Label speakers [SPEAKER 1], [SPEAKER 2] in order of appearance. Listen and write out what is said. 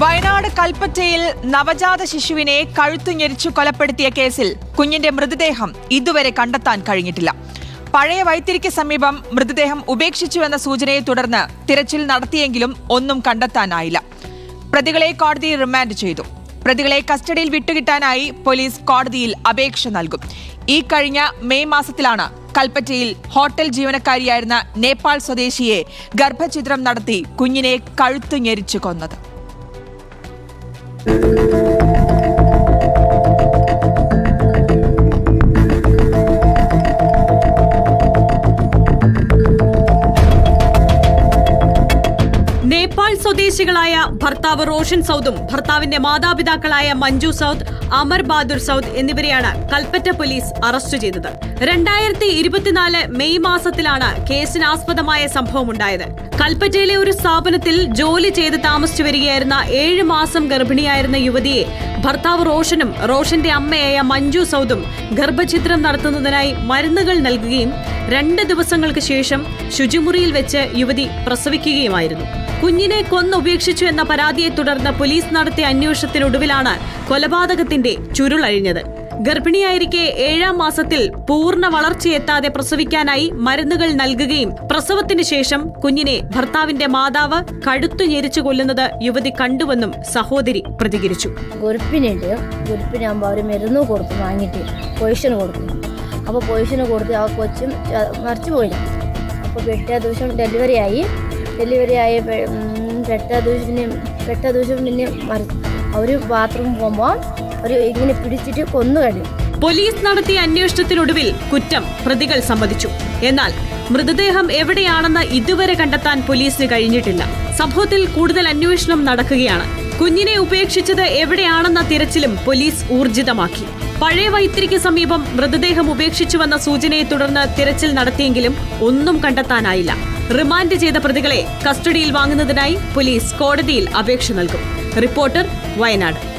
[SPEAKER 1] വയനാട് കൽപ്പറ്റയിൽ നവജാത ശിശുവിനെ കഴുത്തു ഞെരിച്ചു കൊലപ്പെടുത്തിയ കേസിൽ കുഞ്ഞിന്റെ മൃതദേഹം ഇതുവരെ കണ്ടെത്താൻ കഴിഞ്ഞിട്ടില്ല. പഴയ വൈത്തിരിക്ക് സമീപം മൃതദേഹം ഉപേക്ഷിച്ചുവെന്ന സൂചനയെ തുടർന്ന് തിരച്ചിൽ നടത്തിയെങ്കിലും ഒന്നും കണ്ടെത്താനായില്ല. പ്രതികളെ കോടതി റിമാൻഡ് ചെയ്തു. പ്രതികളെ കസ്റ്റഡിയിൽ വിട്ടുകിട്ടാനായി പോലീസ് കോടതിയിൽ അപേക്ഷ നൽകും. ഈ കഴിഞ്ഞ മെയ് മാസത്തിലാണ് കൽപ്പറ്റയിൽ ഹോട്ടൽ ജീവനക്കാരിയായിരുന്ന നേപ്പാൾ സ്വദേശിയെ ഗർഭഛിദ്രം നടത്തി കുഞ്ഞിനെ കഴുത്തു ഞെരിച്ചു കൊന്നത്.
[SPEAKER 2] നേപ്പാൾ സ്വദേശികളായ ഭർത്താവ് റോഷൻ സൗദും ഭർത്താവിന്റെ മാതാപിതാക്കളായ മഞ്ജു സൗദ് അമർ ബഹാദുർ സൗദ് എന്നിവരെയാണ് കൽപ്പറ്റ പോലീസ് അറസ്റ്റ് ചെയ്തത്. രണ്ടായിരത്തി ഇരുപത്തിനാല് മെയ് മാസത്തിലാണ് കേസിനാസ്പദമായ സംഭവമുണ്ടായത്. കൽപ്പറ്റയിലെ ഒരു സ്ഥാപനത്തിൽ ജോലി ചെയ്ത് താമസിച്ചു വരികയായിരുന്ന ഏഴ് മാസം ഗർഭിണിയായിരുന്ന യുവതിയെ ഭർത്താവ് റോഷനും റോഷന്റെ അമ്മയായ മഞ്ജു സൗദും ഗർഭഛിത്രം നടത്തുന്നതിനായി മരുന്നുകൾ നൽകുകയും രണ്ട് ദിവസങ്ങൾക്ക് ശേഷം ശുചിമുറിയിൽ വെച്ച് യുവതി പ്രസവിക്കുകയുമായിരുന്നു. കുഞ്ഞിനെ കൊന്നുപേക്ഷിച്ചു എന്ന പരാതിയെ തുടർന്ന് പോലീസ് നടത്തിയ അന്വേഷണത്തിനൊടുവിലാണ് കൊലപാതകത്തിന്റെ ചുരുളഴിഞ്ഞത്. ഗർഭിണിയായിരിക്കെ ഏഴാം മാസത്തിൽ പൂർണ വളർച്ചയെത്താതെ പ്രസവിക്കാനായി മരുന്നുകൾ നൽകുകയും പ്രസവത്തിന് ശേഷം കുഞ്ഞിനെ ഭർത്താവിന്റെ മാതാവ് കഴുത്തു ഞെരിച്ചു കൊല്ലുന്നത് യുവതി കണ്ടുവെന്നും സഹോദരി പ്രതികരിച്ചു.
[SPEAKER 3] ഗുരുപ്പിനുണ്ട് ഗുരുപ്പിനാകുമ്പോൾ അവർ മരുന്ന് കൊടുത്തു വാങ്ങിയിട്ട് പൊയ്ഷന് കൊടുത്തു അപ്പോൾ പൊയ്ഷന് കൊടുത്ത് ആ കൊച്ചും മറിച്ചു പോയില്ല അപ്പോൾ പിറ്റേ ദിവസം ഡെലിവറി ആയി. ഡെലിവറി ആയി പെ- ഉം, പിറ്റേ ദിവസം പിന്നെ അവർ ബാത്റൂമിൽ പോകുമ്പോൾ ഒരു ഇങ്ങനെ പിടിച്ചിട്ട് കൊന്നു കഴിയും
[SPEAKER 2] പോലീസ് നടത്തിയ അന്വേഷണത്തിനൊടുവിൽ കുറ്റം പ്രതികൾ സമ്മതിച്ചു. എന്നാൽ മൃതദേഹം എവിടെയാണെന്ന് ഇതുവരെ കണ്ടെത്താൻ പോലീസിന് കഴിഞ്ഞിട്ടില്ല. സംഭവത്തിൽ കൂടുതൽ അന്വേഷണം നടക്കുകയാണ്. കുഞ്ഞിനെ ഉപേക്ഷിച്ചത് എവിടെയാണെന്ന തിരച്ചിലും പോലീസ് ഊർജിതമാക്കി. പഴയ വൈത്തിരിക്ക് സമീപം മൃതദേഹം ഉപേക്ഷിച്ചുവെന്ന സൂചനയെ തുടർന്ന് തിരച്ചിൽ നടത്തിയെങ്കിലും ഒന്നും കണ്ടെത്താനായില്ല. റിമാൻഡ് ചെയ്ത പ്രതികളെ കസ്റ്റഡിയിൽ വാങ്ങുന്നതിനായി പോലീസ് കോടതിയിൽ അപേക്ഷ നൽകും. റിപ്പോർട്ടർ വയനാട്.